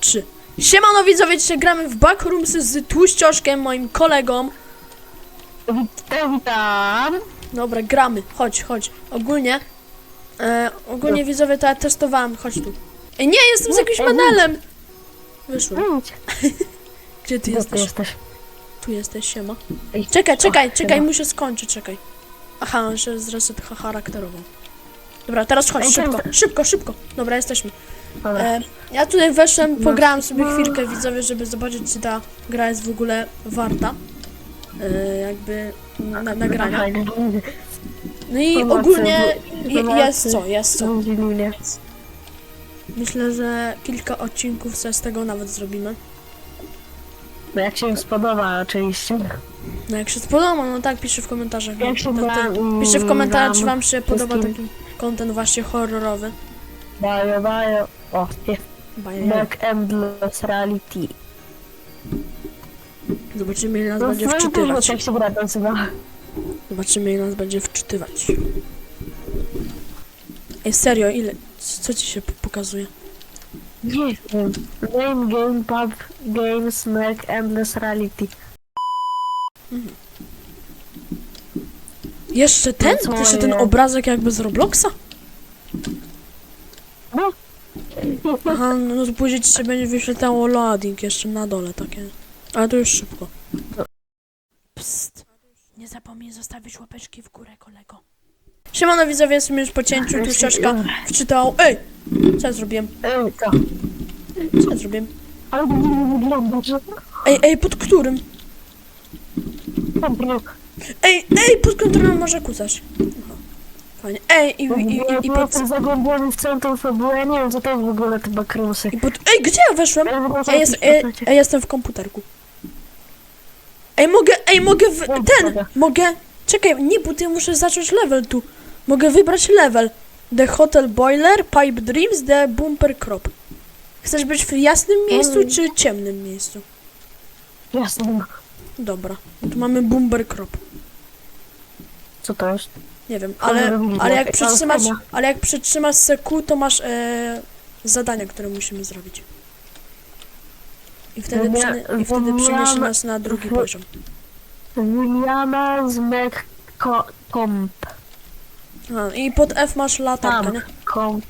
3. Siemano widzowie, dzisiaj gramy w Backroomsy z Tłuścioszkiem, moim kolegą. Witam. Dobra, gramy. Chodź, chodź. Ogólnie, e, ogólnie widzowie to ja testowałem. Chodź tu. Ej, nie, jestem z jakimś Ej, manelem. Wyszłem. Idź. Gdzie ty jesteś? jesteś? Tu jesteś, siema. Ej, Czekaj, czekaj, czekaj, chyba. muszę skończyć, czekaj. Aha, on się zreset charakterował. Dobra, teraz chodź, szybko, czekaj. szybko, szybko. Dobra, jesteśmy. Dobra. E, ja tutaj weszłem, pograłem sobie chwilkę widzowie, żeby zobaczyć, czy ta gra jest w ogóle warta. E, jakby na, nagrania. Fajnie. No i ogólnie je, jest co, jest co. Myślę, że kilka odcinków sobie z tego nawet zrobimy. No jak się im spodoba oczywiście. No jak się spodoba, no tak, piszę w komentarzach. Jak się No, ty- mm, piszcie w komentarzach, czy wam się podoba wszystkim. taki content właśnie horrorowy. Daję, daję. O, jest. Back Endless Reality. Zobaczymy ile nas No, będzie no, wczytywać. Jak się gra nazywa? Zobaczymy ile nas będzie wczytywać. Ej, serio, ile? Co ci się p- pokazuje? Nie wiem. Name Game Pub Games Mac Endless Reality. Jeszcze ten? No co Jeszcze ten jest? obrazek jakby z Robloxa? No. Aha, no no to później ci się będzie wyświetlało loading jeszcze na dole takie. Ale to już szybko. Psst. Nie zapomnij zostawić łapeczki w górę, kolego. Siemano widzowie, jesteśmy już po cięciu, tu ścieżka wczytał. Ej! Co ja zrobiłem? Ej, to. Co ja zrobiłem? Ale nie wygląda, że... Ej, ej, pod którym? Dobra. Ej, ej, pod którym może kucać. Aha. Fajnie. Ej, i, i, i, Ja i, pod... jestem zagłębiony w całą tą fabułę, ja nie wiem co to jest w ogóle te bakrumsy. I pod... Ej, gdzie ja weszłem? Ja jest, ej, ej, jestem w komputerku. Ej, mogę, ej, mogę w... Ten, mogę... Czekaj, nie, bo ty muszę zacząć level tu. Mogę wybrać level. The Hotel Boiler, Pipe Dreams, The Bumper Crop. Chcesz być w jasnym miejscu, Mm. czy ciemnym miejscu? Jasne. Dobra, tu mamy Bumper Crop. Co to jest? Nie wiem, Ale ale, jak przytrzymasz, ale jak przytrzymasz seku, to masz e, zadania, które musimy zrobić. I wtedy, Dobra, przenie, i wtedy przeniesie nas na drugi poziom. Williama z McComp. A, I pod F masz latarkę, nie? Comp.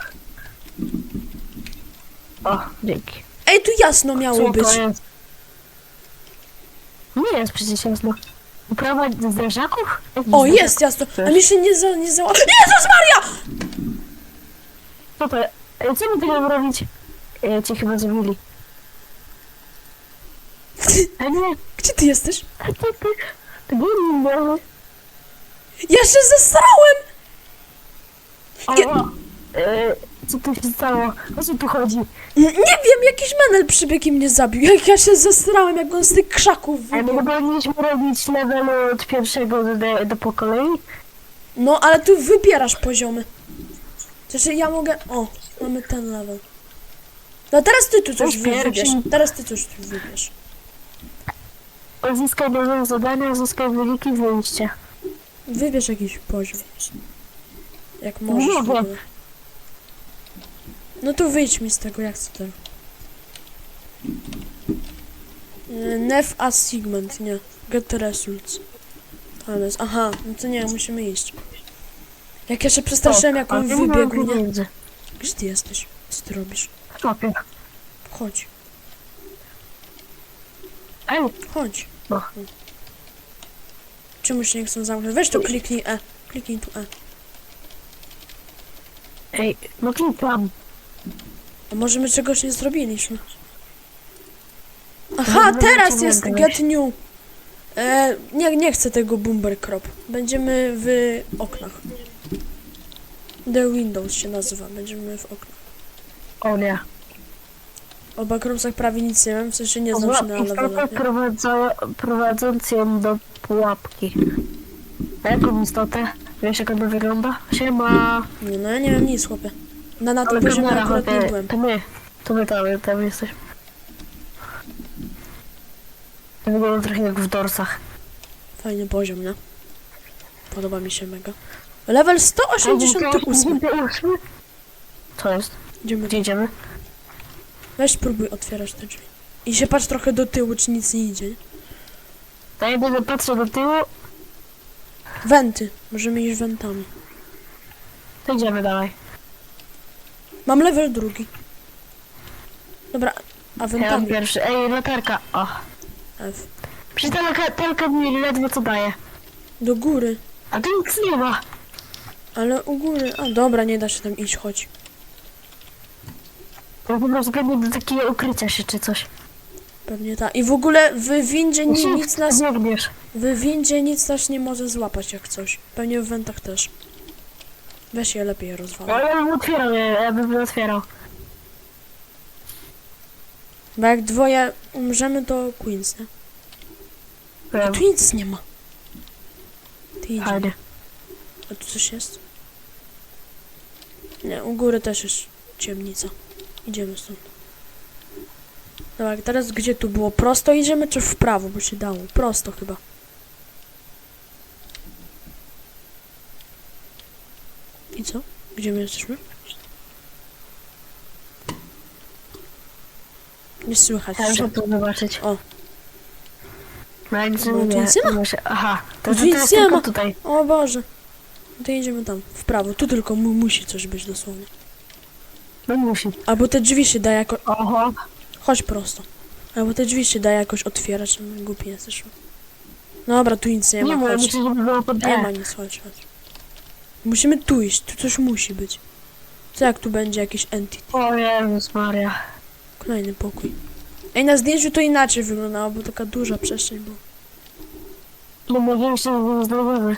O, dzięki. Ej, tu jasno miało Co być. to jest? Nie jest przecież jasno. Uprawa zderzaków? O, jest jasno. A mi się nie za... Nie za... Jezus Maria! Co to? Ej, Co my mamy robić? Ej, cię chyba zabili. A nie, Gdzie ty jesteś? ty. To nie wiem. Ja się zesrałem! O, Ja- e, co tu się stało? O co tu chodzi? Nie wiem, jakiś menel przybiegł i mnie zabił. Jak ja się zesrałem, jak on z tych krzaków A my wybiegł. powinniśmy robić level od pierwszego do, do, do po kolei? No, ale tu wybierasz poziomy. Znaczy, ja mogę... O, mamy ten level. No teraz ty tu coś pierwszy. wybierz. Teraz ty coś tu wybierz. Uzyskaj nowe zadania, uzyskaj wyniki, wyjście. Wybierz jakiś poziom. Jak możesz. Nie w ogóle. No to wyjdź mi z tego, jak tego. Y, Nef a segment, nie. Get results. Ale jest, aha, no to nie, musimy iść. Jak ja się przestraszyłem, jak on wybiegł, nie? Gdzie ty jesteś? Co ty robisz? Chłopie. Chodź, chodź. No. Czemu się nie chcą zamknąć? Weź tu kliknij E. Kliknij tu E. ej, no klikam. A może my czegoś nie zrobiliśmy? Aha, No, teraz będziemy jest grać. get new. E, nie, nie chcę tego bumper crop. Będziemy w oknach. The Windows się nazywa. Będziemy w oknach. O nie. O backroomsach prawie nic nie wiem, w sensie nie znam się na Istotę levelach. prowadząc ją do pułapki. A jaką istotę? Wiesz jak ona wygląda? Siema. Nie, no ja nie wiem nic, chłopie. Na, na tym poziomie kamera, akurat nie byłem. to my. To my tam, tam jesteśmy. To wygląda trochę jak w dorsach. Fajny poziom, nie? Podoba mi się mega. Level 188. Co jest? Idziemy Gdzie idziemy? Weź spróbuj otwierać te drzwi. I się patrz trochę do tyłu, czy nic nie idzie. ja będę patrzę do tyłu, Wenty. Możemy iść wentami. to idziemy dalej. Mam level drugi. Dobra, a Ja mam wentami pierwszy. Ej, latarka. O. F. Przecież ta latarka mi ledwo co daje. Do góry. A tu nic nie ma. Ale u góry. A dobra, nie da się tam iść, chodź. To po prostu do takiego ukrycia się czy coś. Pewnie tak. I w ogóle w windzie ni- nic nas. biegniesz. W windzie nic nas nie może złapać jak coś. Pewnie w wentach też. Weź je lepiej rozwalę. Ale ja bym otwierał, ja, ja bym otwierał. Bo jak dwoje umrzemy, to Queens, nie? A tu nic nie ma. Ty idzie. Fajnie. A tu coś jest? Nie, u góry też jest ciemnica. Idziemy stąd. Dobra, teraz gdzie tu było? Prosto idziemy czy w prawo, bo się dało? Prosto chyba. I co? Gdzie my jesteśmy? Nie słychać Ja muszę to zobaczyć. O. No nic nie nie ma. Muszę- Aha, to, jest nie tylko tutaj. O Boże. No To idziemy tam, w prawo. Tu tylko mu musi coś być dosłownie. No musi. Albo te drzwi się da jakoś... Oho. Chodź prosto. Albo te drzwi się da jakoś otwierać. No, Głupi jesteś. Dobra, tu nic nie Nie ma, ma, chodź. Nie ma nic, chodź, chodź. Musimy tu iść, tu coś musi być. Co jak tu będzie jakiś entity? O Jezus Maria. Kolejny pokój. Ej, na zdjęciu to inaczej wyglądało, bo taka duża przestrzeń była. No mówiłem się, że zdrowy.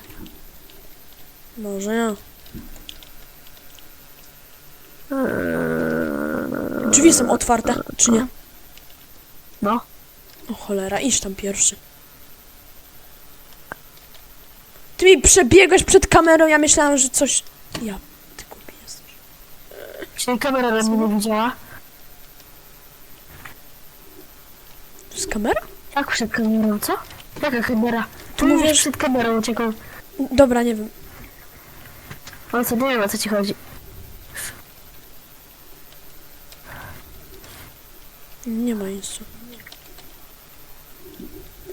Może ja. Drzwi są otwarte, czy nie? No. O cholera, idź tam pierwszy. Ty mi przebiegłeś przed kamerą, ja myślałam, że coś... Ja, ty głupi jesteś. Czyli kamera nas mnie nie widziała. To jest kamera? Jak przed kamerą, co? Jaka kamera? Tu mówisz- mówisz przed kamerą uciekał. Dobra, nie wiem. O co, nie wiem o co ci chodzi. Nie ma nic.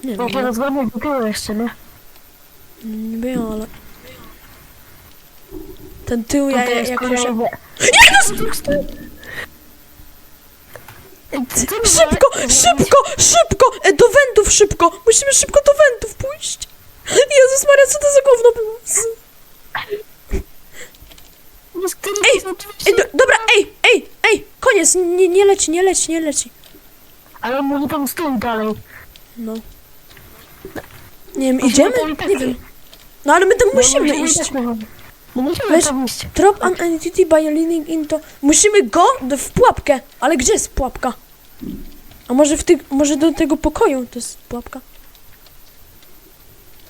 Nie wiem, to rozglądam do tyłu jeszcze, nie? Nie wiem, ale... Ten tył ja, to ja jest jakoś... kolejny. Szybko, szybko, szybko! E, do wentów szybko! Musimy szybko do wentów pójść! Jezus Maria, co to za gówno było? Ej, Ej, do, dobra, ej, ej, ej! Koniec, nie, nie leci, nie leci, nie leci. Ale może tam stój dalej. No. Nie wiem, idziemy? Nie wiem. No ale my tam musimy iść. No musimy Weź- tam iść. Drop an entity by leaning into... Musimy go do, w pułapkę. Ale gdzie jest pułapka? A może w ty, może do tego pokoju to jest pułapka?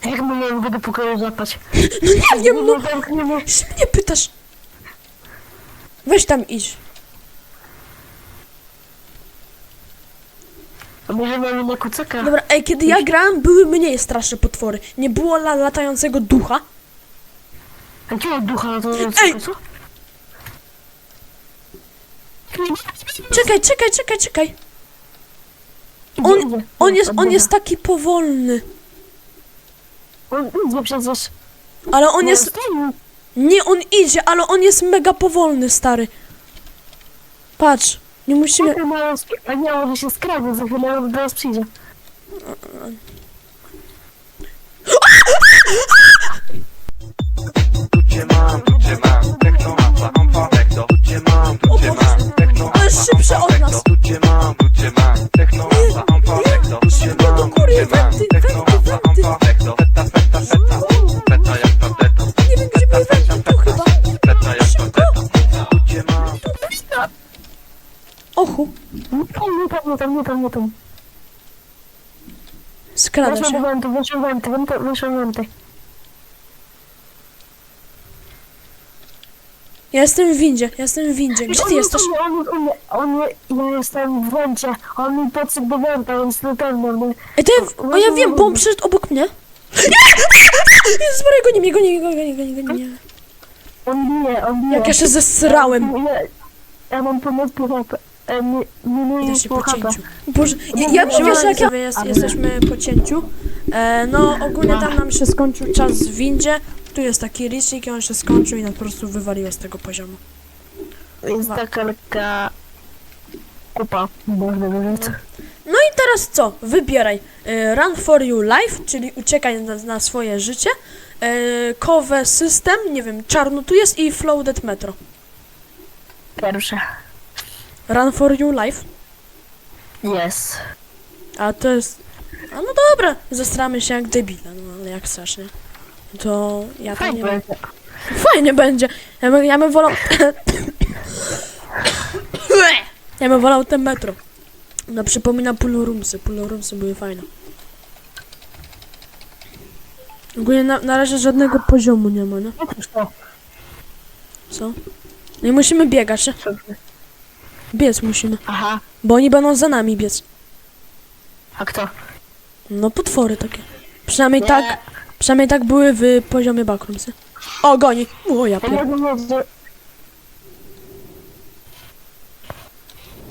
Jak my mamy do pokoju złapać? No nie wiem, no. Się mnie pytasz. Weź tam idź. A może mamy na kucaka? Dobra, ej, kiedy ja grałem, były mniej straszne potwory. Nie było la latającego ducha. A gdzie ducha na to Ej! co? Czekaj, czekaj, czekaj, czekaj. On, on jest, on jest taki powolny. On przecież. Ale on jest, nie, on idzie, ale on jest mega powolny, stary. Patrz, nie musimy, Czekaj, mają sp- A nie, może się skradnie, za chwilę on do nas. Przyjdzie. Tu cię mam, tu skrada Weszłem się. wenty, weszłem do wenty, wenty, weszłem wenty. Ja jestem w windzie, ja jestem w windzie. Gdzie On ty jest jesteś? On, u mnie, on, je- ja jestem w wencie, on mi podszedł do wenta, więc na pewno? Ej, to ja, o ja wiem, bo on przyszedł obok mnie. Jezus Maria, goni mnie, goni goni goni mnie, goni mnie. On bije, on bije. Jak ja się zesrałem. Ja, ja mam pomoc pułapę. E, po HP. cięciu. Boże, ja, ja wiesz nie, jak ja... Jest, jesteśmy po cięciu. E, no ogólnie tam nam się skończył czas w windzie. Tu jest taki risik i on się skończył i nas po prostu wywaliło z tego poziomu. Jest taka lekka kupa, można powiedzieć. No i teraz co? Wybieraj. E, Run for your life, czyli uciekaj na, na swoje życie. E, Kowe system, nie wiem, czarno tu jest i floated metro. Pierwsze. Run for your life. Yes. A to jest... A no dobra, zestramy się jak debile, no ale jak chcesz, nie? To ja tam nie Fajnie mam... będzie. Fajnie będzie. Ja bym, ja bym wolał... ja bym wolał ten metro. No przypomina Pulorumsy. Pulorumsy były fajne. Ogólnie na, na razie żadnego poziomu nie ma, to. Co? No i musimy biegać? Biec musimy. Aha. Bo oni będą za nami biec. A kto? No potwory takie. Przynajmniej Nie. tak... Przynajmniej tak były w poziomie Backroomsy. O, goni! O, ja pier...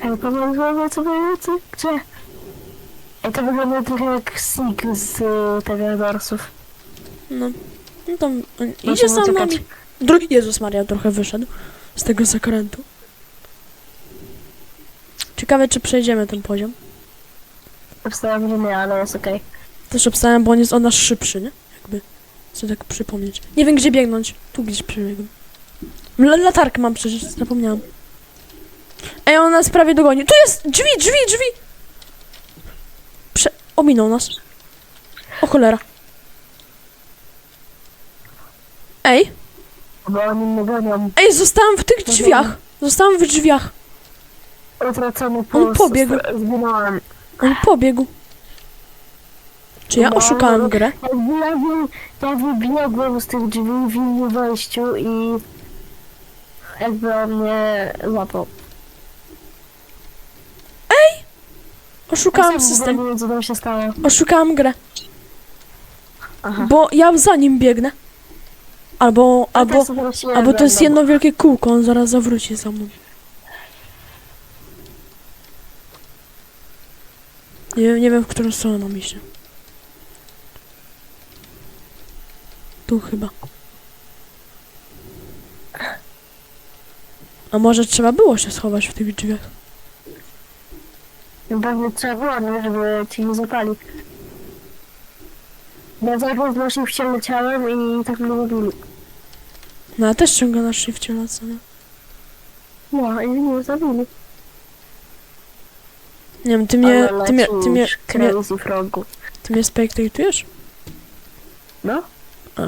Ej, pomogę co będzie? Gdzie? Ej, to wygląda trochę jak Sig z y, tego Dorsów. No. No tam... on Idzie Musimy sam uciekać. nami. Drugi Jezus Maria trochę wyszedł z tego zakrętu. Ciekawe, czy przejdziemy ten poziom. Obstawiam, że nie, ale jest okej. Też obstałem, bo on jest od nas szybszy, nie? Jakby. Chcę tak przypomnieć. Nie wiem, gdzie biegnąć. Tu gdzieś przebiegłem. L- latarkę mam przecież, zapomniałam. Ej, on nas prawie dogoni. Tu jest! Drzwi, drzwi, drzwi! Prze... Ominął nas. O cholera. Ej, Bo oni mnie gonią. ej, zostałam w tych drzwiach. Zostałam w drzwiach. Utracony puls. pobiegł. Zginąłem. On pobiegł. Czy ja No, oszukałem grę? Ja, wy- ja wybiegłem z tych drzwi w innym wejściu i... Jakby on mnie złapał. Ja sam system. Nie wiem, co tam się stało. Oszukałam grę. Aha. Bo ja za nim biegnę. Albo, albo, albo to jest jedno wielkie kółko, on zaraz zawróci za mną. Nie, wiem- nie wiem, w którą stronę mam iść. Tu chyba. A może trzeba było się schować w tych drzwiach? Pewnie trzeba było, nie, żeby ci nie zapali. Ja w naszym wciele leciałem i tak mnie zabili. No ja też ciągle na shifcie lecę, nie? No i mnie zabili. Nie wiem, ty mnie, Ale ty mnie, ty mnie, ty mnie, Crazy frogu. ty mnie? No? A.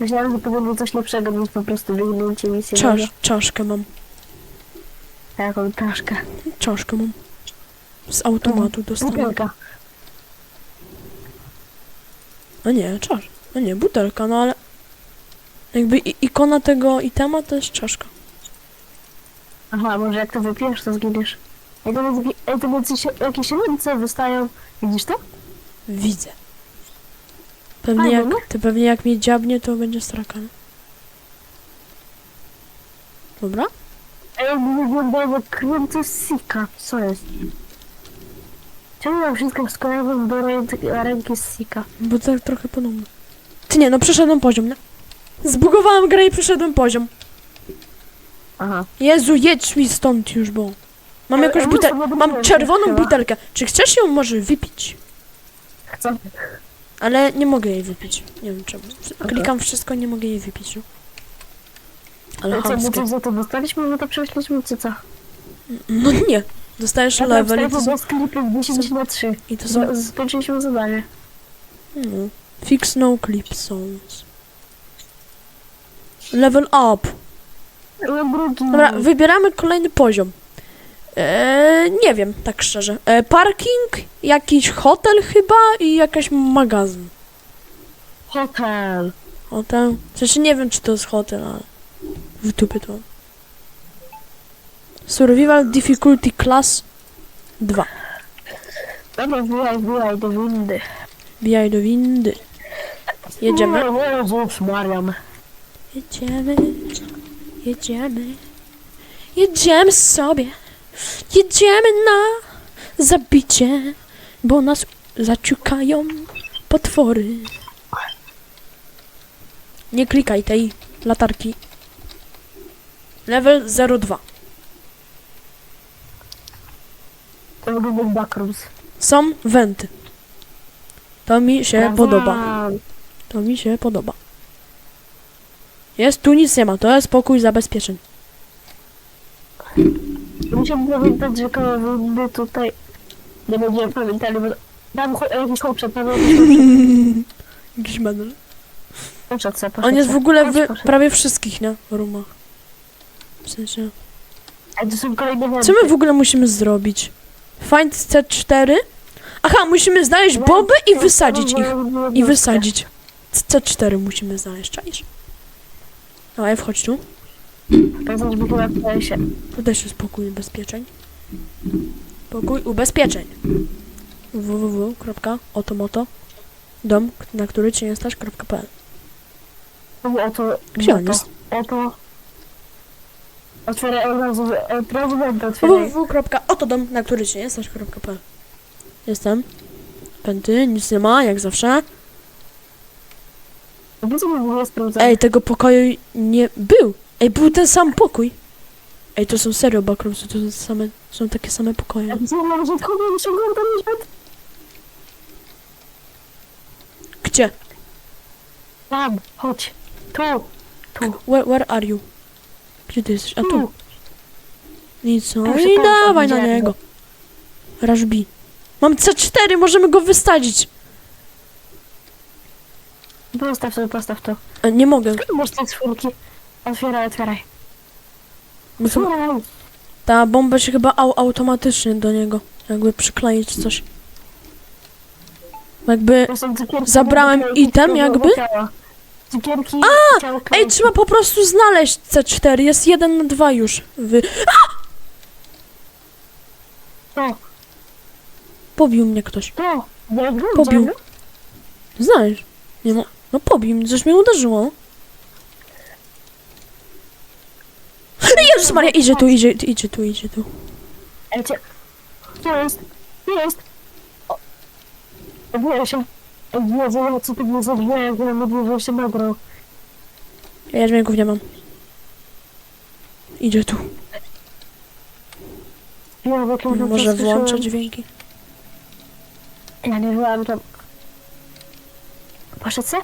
Myślałem, że powinno być coś lepszego niż po prostu wygnęcie misji. Czasz, czaszkę mam. Taką czaszkę. Czaszkę mam. Z automatu dostałem. Butelka. No nie, czasz. No nie, butelka, no ale... Jakby i- ikona tego itema to jest czaszka. Aha, może jak to wypijesz, to zginiesz. Ej, to ej, to więc się, jakieś ręce wystają. Widzisz to? Widzę. Pewnie Fajnie, jak, no. to pewnie jak mnie dziabnie, to będzie straka. nie? Dobra? Ej, jakby wyglądało jak kręce Sika. Co jest? Czemu ja wszystko skojarzam do ręki, ręki z Sika? Bo tak trochę podobno. Ty nie, no przeszedłem poziom, nie? Zbugowałem grę i przeszedłem poziom. Aha. Jezu, jedź mi stąd już, bo... Mam Ale jakąś ja butelkę, mam czerwoną chyba. butelkę. Czy chcesz ją może wypić? Chcę. Ale nie mogę jej wypić. Nie wiem czemu. Klikam wszystko, nie mogę jej wypić. No. Ale Ale co, my chamskie. coś za to dostaliśmy, no to prześliśmy, czy co? No nie. Dostajesz Ja level i to, są, do sklepów 10 na 3. i to są... Skończyliśmy zadanie. No. Fix no clip songs. Level up. Dobra, wybieramy kolejny poziom. Eee, nie wiem, tak szczerze. Eee, parking, jakiś hotel chyba i jakaś magazyn. Hotel. Hotel. Znaczy nie wiem, czy to jest hotel, ale w dupie to. Survival Difficulty Class 2. Dobra, wbijaj, wbijaj do windy. Bijaj do windy. Jedziemy. Jezus, Mariam. Jedziemy. Jedziemy. Jedziemy sobie. Jedziemy na zabicie, bo nas zaciukają potwory. Nie klikaj tej latarki. Level 02. To być backrooms. Są wenty. To mi się podoba. To mi się podoba. Jest, tu nic nie ma, to jest pokój zabezpieczeń. Musimy pamiętać, że koło windy tutaj nie będziemy pamiętali, bo tam cho- jakiś chłopczak, tam jakiś chłopczak sobie poszedł On jest w ogóle w prawie wszystkich, nie? Rumach. W sensie... A to są kolejne. Co my w ogóle musimy zrobić? Find C4? Aha, musimy znaleźć boby i wysadzić ich. I wysadzić. C4 musimy znaleźć, czaisz? Dawaj, wchodź tu. Bo chyba wydaje się. Tu też jest pokój ubezpieczeń. Pokój ubezpieczeń. www.otomoto dom, na który cię nie stać.pl Mówi o to. Gdzie on to, jest? O to. Otwieraj od razu, od razu będę otwieraj. www.otodom, na który cię nie stać.pl Jestem. Pęty, nic nie ma, jak zawsze. Sprawdzone? Ej, tego pokoju nie był. Ej, był ten sam pokój. Ej, to są serio backroomsy, to są, same, są takie same pokoje. Mam, że kogo się oglądam nawet? Gdzie? Tam, chodź. Tu, tu, Where, where are you? Gdzie ty jesteś? A tu. Nic, no Proszę i pana, dawaj na widziałem niego. Rush B. Mam C4, możemy go wysadzić. Postaw to, postaw to. A, nie mogę. Masz te czwórki. Otwieraj, otwieraj. Otwieraj. ta bomba się chyba au, automatycznie do niego. Jakby przykleić coś. Jakby... To są cukierki. Zabrałem item jakby? ciała. Cukierki, ciało Ej, trzeba po prostu znaleźć C4. Jest jeden na dwa już. Wy... To, Pobił mnie ktoś. to. Biegu, Pobił. biegu. Znaleźć. Nie no. No pobił mnie, coś mnie uderzyło. Jezus Maria, idzie tu, idzie, idzie tu, idzie tu. Ej, cie... Tu jest, tu jest. O. Odbiję się. Odbiję się, co ty mnie zabiję, jak ja że się nagrał. Ja dźwięków nie mam. Idzie tu. Ja w jakimś Może włączę dźwięki. Ja nie byłam tam. Poszedł se?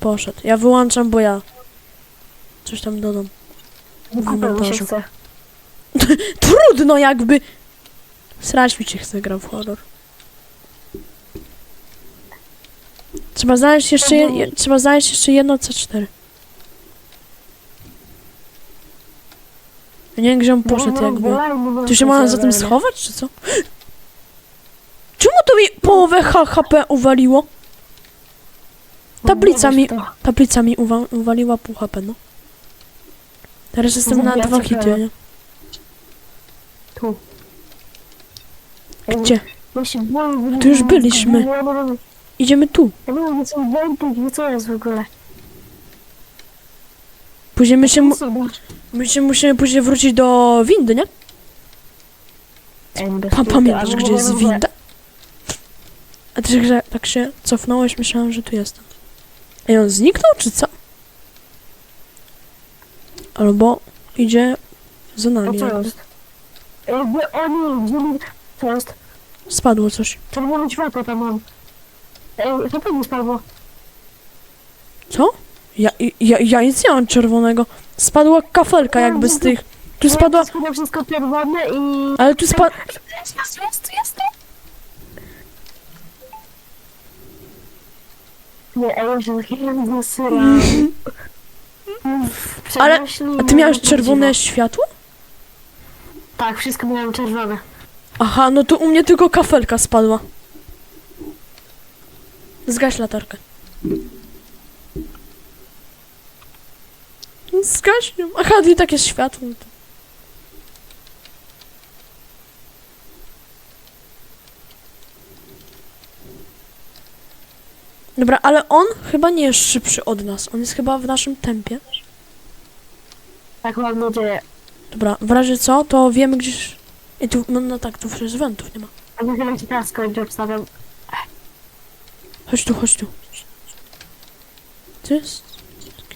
Poszedł. Ja wyłączam, bo ja coś tam dodam. W kupił mi montażu. się chce. Trudno jakby. Srać mi się chce gra w horror. Trzeba znaleźć jeszcze, je, je, trzeba znaleźć jeszcze jedno C4. Ja nie wiem, gdzie on poszedł jakby. Tu się można za tym schować, czy co? Czemu to mi połowę H- HP uwaliło? Tablica mi, tablica mi uwa uwaliła pół HP, no. Teraz jestem na dwa hity, nie? Tu. Gdzie? Tu już byliśmy. Idziemy tu. co jest w ogóle. Później my się, mu my się musimy później wrócić do windy, nie? Ej, bez Pa, kitu, pamiętasz, gdzie jest winda? A ty że tak się cofnąłeś, myślałam, że tu jestem. Ej, on zniknął, czy co? Albo idzie za nami. co jakby. jest? Jakby oni wzięli... Co jest? Spadło coś. Czerwone światło tam mam. Ej, co to nie spadło? Co? Ja, ja, ja nic nie mam czerwonego. Spadła kafelka jakby z tych. Tu spadła... Spadło wszystko czerwone i... Ale tu spadła... Jest, jest, jest, jest. Nie. Ale- A ty miałeś czerwone światło? Tak, wszystko miałem czerwone. Aha, no to u mnie tylko kafelka spadła. Zgaś latarkę. Zgaś ją. Aha, i tak jest światło. Dobra, ale on chyba nie jest szybszy od nas. On jest chyba w naszym tempie. Tak mam nadzieję. Dobra, w razie co, to wiemy gdzieś... I tu, no, no tak, tu przecież wentów nie ma. A my chyba się teraz kończy, obstawiam. Chodź tu, chodź tu. Co jest?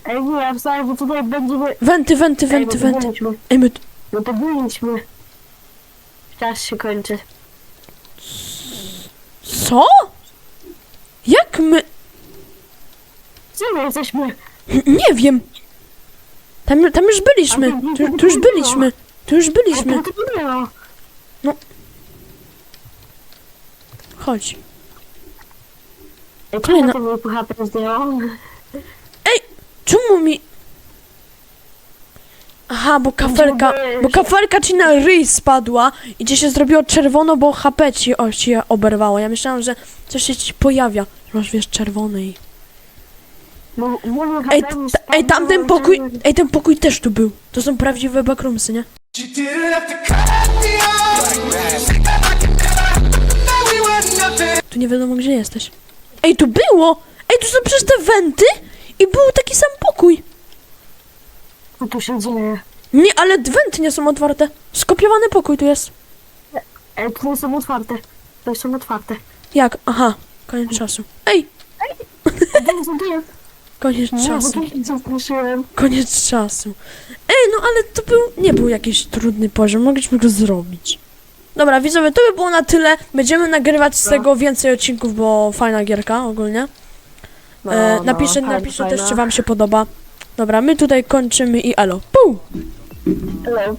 Ej, nie, ja obstawiam, że tutaj będziemy... Wenty, wenty, Ej, bo wenty, wenty. byliśmy. Ej, my... No to byliśmy. Czas się kończy. Co? Jak my... Gdzie my jesteśmy? Nie wiem. Tam, tam już byliśmy. Tu, tu już byliśmy. Tu już byliśmy. to było. Chodź. Ej, Kolejna- czemu to? Czemu mi... Aha, bo kafelka... Będziemy- Bo kafelka ci na ryj spadła i ci się zrobiło czerwono, bo HP ci, o, ci oberwało. Ja myślałam, że coś się ci pojawia. Masz, wiesz, czerwony i... Ej, HP mi t- ej, tamten spadło, pokój... Ej, ten pokój też tu był. To są prawdziwe backroomsy, nie? Cut me off. Tu nie wiadomo, gdzie jesteś. Ej, tu było! Ej, tu są przecież te wenty i był taki sam pokój. Co tu się dzieje? Nie, ale wenty nie są otwarte. Skopiowany pokój tu jest. Ej, tu nie są otwarte. To są otwarte. Jak? Aha, koniec czasu. Ej, nie te. koniec Nie, bo czasu. tu się zaprosiłem. Koniec czasu. Ej, no ale to był, nie był jakiś trudny poziom, mogliśmy go zrobić. Dobra, widzowie, to by było na tyle. Będziemy nagrywać z No. tego więcej odcinków, bo fajna gierka ogólnie. No, E, no, napiszcie, fajna, napiszcie też, fajna. czy wam się podoba. Dobra, my tutaj kończymy i. Puu! Hello.